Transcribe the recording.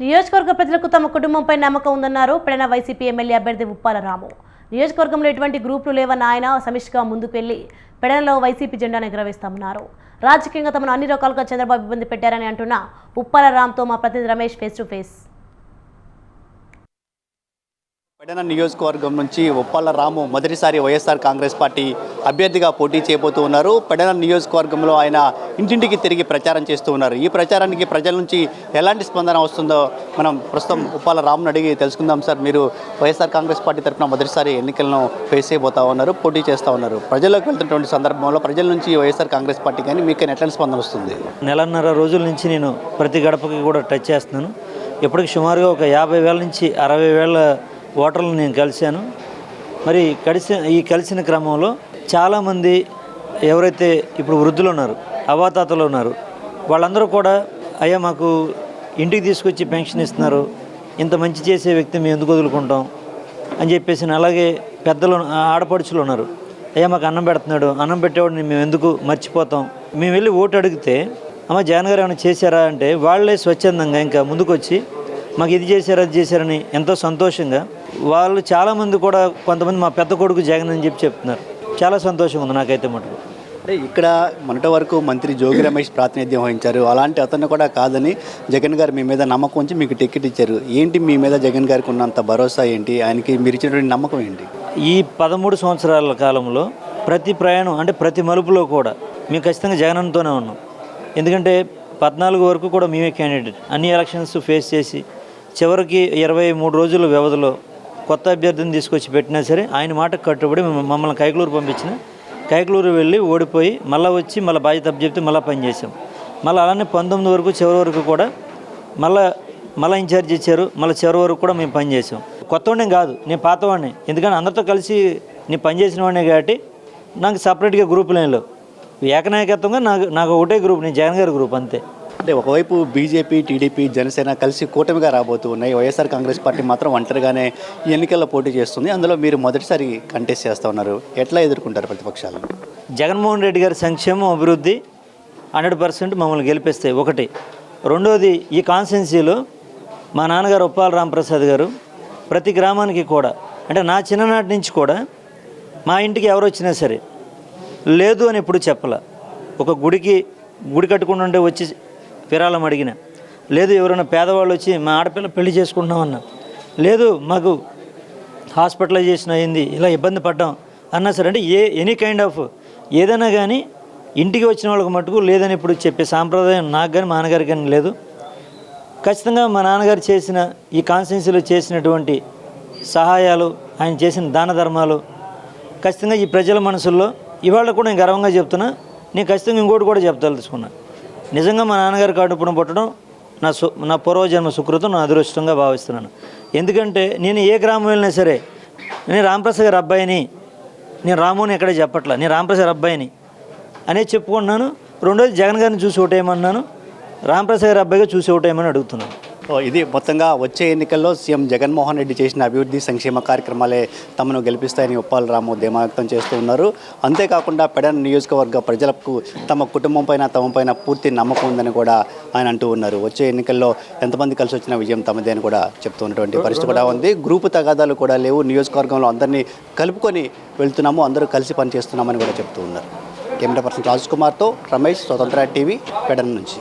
నియోజకవర్గ ప్రజలకు తమ కుటుంబంపై నమ్మకం ఉందన్నారు. పెడన వైసీపీ ఎమ్మెల్యే అభ్యర్థి ఉప్పాల రాము. నియోజకవర్గంలో ఎటువంటి గ్రూపులు లేవన్న ఆయన సమిష్టిగా ముందుకు వెళ్ళి పెడనలో వైసీపీ జెండాను ఎగురవేస్తామన్నారు. రాజకీయంగా తమను అన్ని రకాలుగా చంద్రబాబు ఇబ్బంది పెట్టారని అంటున్న ఉప్పాల రామ్తో మా ప్రతినిధి Ramesh face to face Pedana నియోజకవర్గం నుంచి ఉప్పాల రాము మొదటిసారి వైఎస్ఆర్ కాంగ్రెస్ పార్టీ అభ్యర్థిగా పోటీ చేయబోతూ ఉన్నారు. పెడన నియోజకవర్గంలో ఆయన ఇంటింటికి తిరిగి ప్రచారం చేస్తూ ఉన్నారు. ఈ ప్రచారానికి ప్రజల నుంచి ఎలాంటి స్పందన వస్తుందో మనం ప్రస్తుతం ఉప్పాల రామును అడిగి తెలుసుకుందాం సార్. మీరు వైఎస్ఆర్ కాంగ్రెస్ పార్టీ తరఫున మొదటిసారి ఎన్నికలను ఫేస్ చేయబోతా ఉన్నారు పోటీ చేస్తూ ఉన్నారు. ప్రజల్లోకి వెళ్తున్నటువంటి సందర్భంలో ప్రజల నుంచి వైఎస్ఆర్ కాంగ్రెస్ పార్టీ కానీ మీకు ఎట్లాంటి స్పందన వస్తుంది? నెలన్నర రోజుల నుంచి నేను ప్రతి గడపకి కూడా టచ్ చేస్తున్నాను. ఇప్పటికి సుమారుగా ఒక యాభై వేల నుంచి అరవై వేల ఓటర్లను నేను కలిశాను. మరి కలిసి ఈ కలిసిన క్రమంలో చాలామంది ఎవరైతే ఇప్పుడు వృద్ధులు ఉన్నారు అవాతాతలు ఉన్నారు వాళ్ళందరూ కూడా అయ్యా మాకు ఇంటికి తీసుకొచ్చి పెన్షన్ ఇస్తున్నారు. ఇంత మంచి చేసే వ్యక్తి మేము ఎందుకు వదులుకుంటాం? అని చెప్పేసి అలాగే పెద్దలు ఆడపడుచులు ఉన్నారు. అయ్యా మాకు అన్నం పెడుతున్నాడు. అన్నం పెట్టేవాడిని మేము ఎందుకు మర్చిపోతాం? మేము వెళ్ళి ఓటు అడిగితే అమ్మ జగన్ గారు ఏమైనా చేశారా? అంటే వాళ్ళే స్వచ్ఛందంగా ఇంకా ముందుకు వచ్చి మాకు ఇది చేశారు అది చేశారని ఎంతో సంతోషంగా వాళ్ళు చాలామంది కూడా కొంతమంది మా పెద్ద కొడుకు జగన్ అని చెప్పి చెప్తున్నారు. చాలా సంతోషంగా ఉంది నాకైతే మటుకు. అంటే ఇక్కడ మొన్నటి వరకు మంత్రి జోగి రమేష్ ప్రాతినిధ్యం వహించారు. అలాంటి అతను కూడా కాదని జగన్ గారు మీ మీద నమ్మకం ఉంచి మీకు టికెట్ ఇచ్చారు. ఏంటి మీ మీద జగన్ గారికి ఉన్నంత భరోసా ఏంటి? ఆయనకి మీరు ఇచ్చినటువంటి నమ్మకం ఏంటి? ఈ పదమూడు సంవత్సరాల కాలంలో ప్రతి ప్రయాణం అంటే ప్రతి మలుపులో కూడా మేము ఖచ్చితంగా జగనన్నతోనే ఉన్నాం. ఎందుకంటే పద్నాలుగు వరకు కూడా మేమే క్యాండిడేట్ అన్ని ఎలక్షన్స్ ఫేస్ చేసి చివరికి ఇరవై మూడు రోజుల వ్యవధిలో కొత్త అభ్యర్థిని తీసుకొచ్చి పెట్టినా సరే ఆయన మాట కట్టుబడి మమ్మల్ని కైకలూరు పంపించిన. కైకలూరు వెళ్ళి ఓడిపోయి మళ్ళీ వచ్చి మళ్ళీ బాధ్యత చెప్తే మళ్ళీ పనిచేసాం మళ్ళీ అలానే పంతొమ్మిది వరకు చివరి వరకు కూడా మళ్ళీ మళ్ళీ ఇన్ఛార్జ్ ఇచ్చారు. మళ్ళీ చివరి వరకు కూడా మేము పనిచేసాం కొత్తవాడిని కాదు నేను పాతవాడిని. ఎందుకంటే అందరితో కలిసి నేను పనిచేసిన వాడినే కాబట్టి నాకు సపరేట్గా గ్రూపులు ఏం లేవు. ఏకనాయకత్వంగా నాకు నాకు ఒకటే గ్రూప్ నేను జగన్ గారి గ్రూప్ అంతే. అంటే ఒకవైపు బీజేపీ టీడీపీ జనసేన కలిసి కూటమిగా రాబోతూ ఉన్నాయి. వైఎస్ఆర్ కాంగ్రెస్ పార్టీ మాత్రం ఒంటరిగానే ఎన్నికల్లో పోటీ చేస్తుంది. అందులో మీరు మొదటిసారి కంటెస్ట్ చేస్తూ ఉన్నారు. ఎట్లా ఎదుర్కొంటారు ప్రతిపక్షాలను జగన్మోహన్ రెడ్డి గారి సంక్షేమం అభివృద్ధి హండ్రెడ్ పర్సెంట్ మమ్మల్ని గెలిపిస్తాయి. ఒకటి. రెండోది ఈ కాన్స్టెన్సీలో మా నాన్నగారు ఉప్పాల రామప్రసాద్ గారు ప్రతి గ్రామానికి కూడా అంటే నా చిన్ననాటి నుంచి కూడా మా ఇంటికి ఎవరు వచ్చినా సరే లేదు అని ఎప్పుడు చెప్పాల. ఒక గుడికి గుడి కట్టుకుంటుంటే వచ్చి విరాళం అడిగిన లేదు ఎవరైనా పేదవాళ్ళు వచ్చి మా ఆడపిల్ల పెళ్ళి చేసుకుంటున్నామన్నా లేదు మాకు హాస్పిటలైజేషన్ అయింది ఇలా ఇబ్బంది పడ్డాం అన్నా సరే అంటే ఏ ఎనీ కైండ్ ఆఫ్ ఏదైనా కానీ ఇంటికి వచ్చిన వాళ్ళకి మటుకు లేదని ఇప్పుడు చెప్పే సాంప్రదాయం నాకు కానీ మా నాన్నగారికి కానీ లేదు. ఖచ్చితంగా మా నాన్నగారు చేసిన ఈ కాన్స్టిట్యున్సీలో చేసినటువంటి సహాయాలు ఆయన చేసిన దాన ధర్మాలు ఖచ్చితంగా ఈ ప్రజల మనసుల్లో ఇవాళ కూడా నేను గర్వంగా చెప్తున్నా నేను ఖచ్చితంగా ఇంకోటి కూడా చెప్తలుచుకున్నా నిజంగా మా నాన్నగారి కడుపున పుట్టడం నా సు నా పూర్వజన్మ సుకృతం నా అదృష్టంగా భావిస్తున్నాను. ఎందుకంటే నేను ఏ గ్రామం వెళ్ళినా సరే నేను రామప్రసాద్ గారి అబ్బాయిని నేను రాముని ఎక్కడే చెప్పట్లా నేను రామప్రసాద్ అబ్బాయిని అనేది చెప్పుకుంటున్నాను రెండోది జగన్ గారిని చూసి ఒకటేమన్నాను రామప్రసాద్ గారి అబ్బాయిగా చూసి ఒకటేమని అడుగుతున్నాను. ఇది మొత్తంగా వచ్చే ఎన్నికల్లో సీఎం జగన్మోహన్ రెడ్డి చేసిన అభివృద్ధి సంక్షేమ కార్యక్రమాలే తమను గెలిపిస్తాయని ఉప్పాల రాము ధీమా వ్యక్తం చేస్తూ ఉన్నారు. అంతేకాకుండా పెడన్ నియోజకవర్గ ప్రజలకు తమ కుటుంబం పైన తమ పైన పూర్తి నమ్మకం ఉందని కూడా ఆయన అంటూ ఉన్నారు. వచ్చే ఎన్నికల్లో ఎంతమంది కలిసి వచ్చిన విజయం తమదే అని కూడా చెప్తూ ఉన్నటువంటి పరిస్థితి కూడా ఉంది. గ్రూపు తగాదాలు కూడా లేవు. నియోజకవర్గంలో అందరినీ కలుపుకొని వెళ్తున్నాము. అందరూ కలిసి పనిచేస్తున్నామని కూడా చెప్తూ ఉన్నారు. కెమెరా పర్సన్ రాజ్ కుమార్తో రమేష్ స్వతంత్ర టీవీ పెడన్ నుంచి.